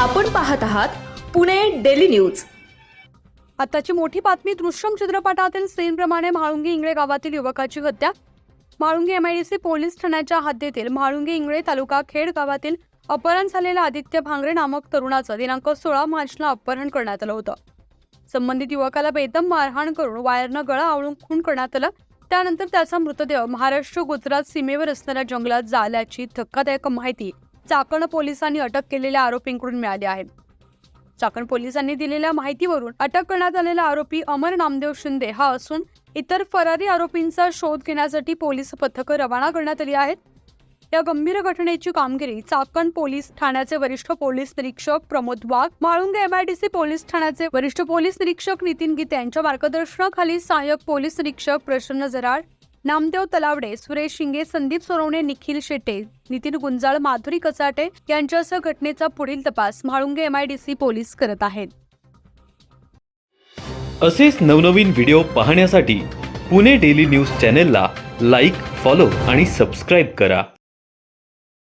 आपण पाहत आहात पुणे डेली न्यूज. आताची मोठी बातमी दृश्यम चित्रपटातील सीनप्रमाणे म्हाळुंगी इंगळे गावातील युवकाची हत्या. म्हाळुंगी एमआयडीसी पोलीस ठाण्याच्या हद्दीतील म्हाळुंगी इंगळे तालुका खेड गावातील अपहरण झालेल्या आदित्य भांगरे नामक तरुणाचं दिनांक सोळा मार्चला अपहरण करण्यात आलं होतं. संबंधित युवकाला बेदम मारहाण करून वायरनं गळा आवळून खून करण्यात आलं. त्यानंतर त्याचा मृतदेह महाराष्ट्र गुजरात सीमेवर असणाऱ्या जंगलात जाल्याची धक्कादायक माहिती चाकण पोलिसांनी अटक केलेल्या आरोपींकडून मिळाले आहे चाकण पोलिसांनी दिलेल्या माहितीवरून अटक करण्यात आलेला आरोपी अमर नामदेव शिंदे हा असून इतर फरारी आरोपींचा शोध घेण्यासाठी पोलीस पथकं रवाना करण्यात आली आहेत. या गंभीर घटनेची कामगिरी चाकण पोलीस ठाण्याचे वरिष्ठ पोलीस निरीक्षक प्रमोद वाघ माळुंगे एमआयडीसी पोलीस ठाण्याचे वरिष्ठ पोलीस निरीक्षक नितीन गीते यांच्या मार्गदर्शनाखाली सहाय्यक पोलीस निरीक्षक प्रसन्न जराळ नामदेव तलावडे सुरेश शिंगे संदीप सोनवणे निखिल शेटे नितीन गुंजाळ माधुरी कचाटे यांच्यासह घटनेचा पुढील तपास म्हाळुंगे एमआयडीसी पोलीस करत आहेत. असेच नवनवीन व्हिडिओ पाहण्यासाठी पुणे डेली न्यूज चॅनेलला लाईक फॉलो आणि सबस्क्राईब करा.